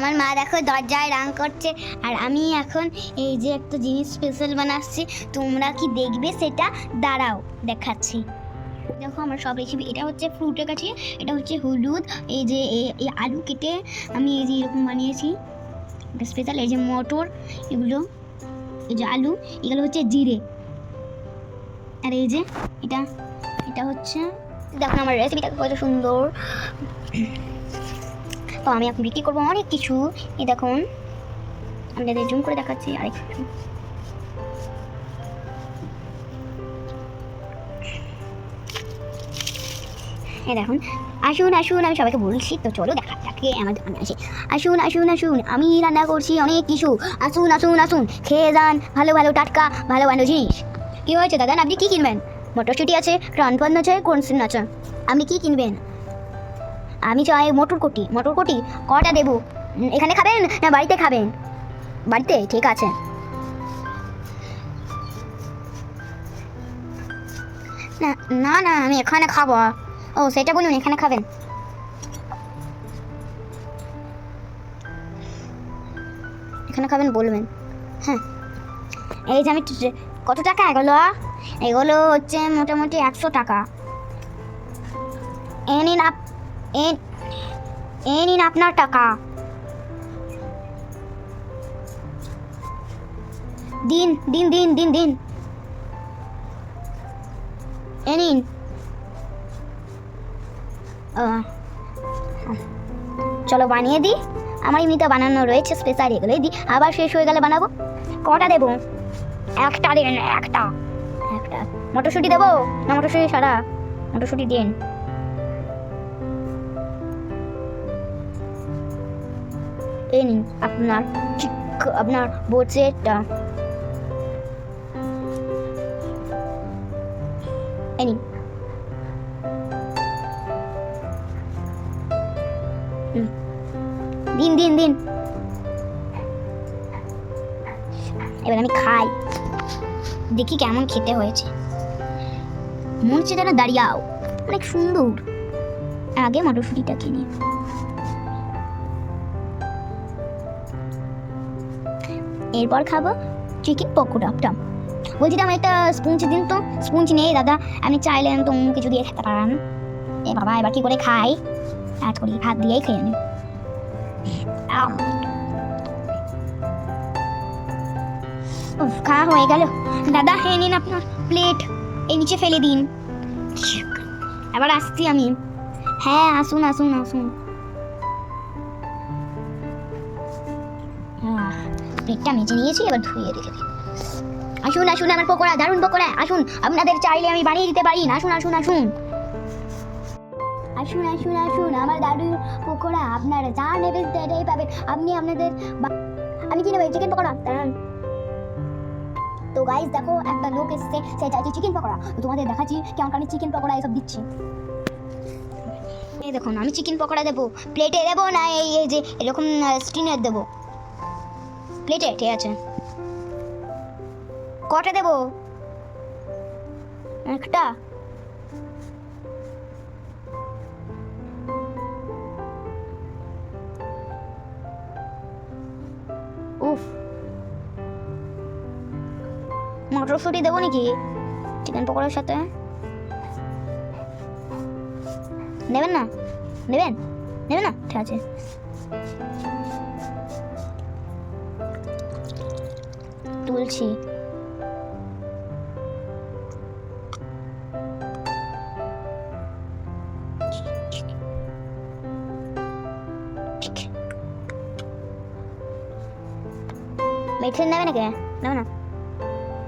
আমার মা দেখো দরজায় রাং করছে, আর আমি এখন এই যে একটা জিনিস স্পেশাল বানাচ্ছি, তোমরা কি দেখবে সেটা দাঁড়াও, দেখাচ্ছি। দেখো আমার সব রেসিপি এটা হচ্ছে ফ্রুটের কাছে, এটা হচ্ছে হলুদ, এই যে এই আলু কেটে আমি এই যে এরকম বানিয়েছি। স্পেশাল এই যে মটর, এগুলো, এই যে আলু, এগুলো হচ্ছে জিরে। আর এই যে এটা এটা হচ্ছে, দেখো আমার রেসিপিটা কত সুন্দর। তো আমি এখন বিক্রি করব অনেক কিছু। এই দেখুন আপনাদের জুম করে দেখাচ্ছি আরেকটু। এই দেখুন, আসুন আসুন, আমি সবাইকে বলছি, তো চলো দেখা যাকে আমার দোকানে আসি আসুন আসুন আসুন, আমি রান্না করছি অনেক কিছু। আসুন আসুন আসুন, খেয়ে যান, ভালো ভালো টাটকা, ভালো ভালো জিনিস। কী হয়েছে দাদা? আপনি কী কিনবেন? মটরশুঁটি আছে ট্রানপান আছে কনসিন আছে। আপনি কী কিনবেন? আমি চাই মটরকটি মটরকটি কটা? দেবো? এখানে খাবেন না বাড়িতে খাবেন? বাড়িতে? ঠিক আছে। না না না, আমি এখানে খাব। ও, সেটা বলুন, এখানে খাবেন। এখানে খাবেন, বলবেন। হ্যাঁ। এই যে আমি কত টাকা? এগুলো? এগুলো হচ্ছে মোটামুটি একশো টাকা। এ নিন আপ এ নিন আপনার টাকা। দিন দিন দিন দিন দিন। এ নিন। চলো বানিয়ে দিই। আমার এমনিতে বানানো রয়েছে স্পেশাল এগুলোই দিই। আবার শেষ হয়ে গেলে বানাবো। কটা দেবো? একটা দিন, একটা। একটা। মটরশুঁটি দেবো? না, মটরশুঁটি সারা মটরশুঁটি দিন। এই নিন আপনার আপনার বোচেটা এই নিন। দিন দিন দিন। এবার আমি খাই। দেখি কেমন খেতে হয়েছে। মনে হচ্ছে যেন দাঁড়িয়াও অনেক সুন্দর। আগে মটরশুঁটিটা কিনি এরপর খাব চিকেন পকোড়াটা বলছিলাম, একটা স্পুঞ্চ দিন তো স্পুঞ্চ নেই, দাদা। আমি চাইলেন তো কিছু দিয়ে খেতে পারেন এ বাবা, এবার কি করে খাই? হাত করি হাত দিয়েই খেয়ে নি। খাওয়া হয়ে গেল। দাদা হ্যাঁ নিন আপনার প্লেট এই নিচে ফেলে দিন। এবার আসছি আমি। হ্যাঁ আসুন আসুন আসুন। প্লেটটা মেজে নিয়েছি, এবার ধুয়ে রেখে দিই। আসুন আসুন, আমার পকোড়া, দারুণ পকোড়া, আসুন। আপনাদের চাইলে আমি বানিয়ে দিতে পারি। আসুন আসুন আসুন। আসুন আসুন আসুন, আমার দারুণ পকোড়া, আপনারা যা নেবেন সেটাই পাবেন। আপনি আপনাদের আমি কি নেব? চিকেন পকোড়া? দাঁড়ান। তো গাইস দেখো, একটা লোক এসছে, সে চাইছে চিকেন পকোড়া। তোমাদের দেখাচ্ছি, কেমন আমি চিকেন পকোড়া এসব দিচ্ছি। দেখুন, আমি চিকেন পকোড়া দেবো। প্লেটে দেবো না, এই যে, এরকম স্টিনের দেবো। প্লেটে ঠিক আছে। কটা দেবো? একটা। উফ। মটরশুঁটি দেবো নাকি? চিকেন পকোড়ার সাথে। নেবেন না? নেবেন? নেবেন না? ঠিক আছে। তুলছি মেথিন নেবে নাকি? নেবে না।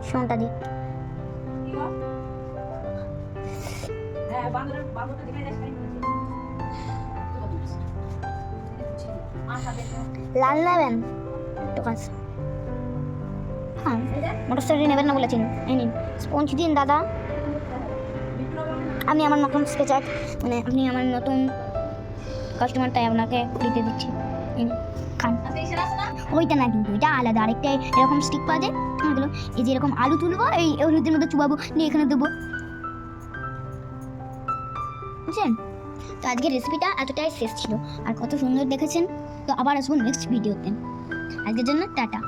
শোনটা দি। লাল নেবেন? ঠিক হ্যাঁ মোটরসাইকেল নেবেন না বলেছেন এই নিন। স্পঞ্জ দিন, দাদা। আপনি আমার নতুন স্কেচার মানে আপনি আমার নতুন কাস্টমার তাই আপনাকে দিতে দিচ্ছি। খান। ওইটা না কিন্তু এটা আলাদা। আরেকটা এরকম স্টিক পাওয়া যায় এগুলো। এই যে এরকম আলু তুলবো, এই হলুদের মধ্যে চুবাবো, নিয়ে এখানে দেবো। বুঝছেন? তো আজকের রেসিপিটা এতটাই শেষ ছিল। আর কত সুন্দর দেখেছেন? তো আবার আসব নেক্সট ভিডিওতে আজকের জন্য টাটা।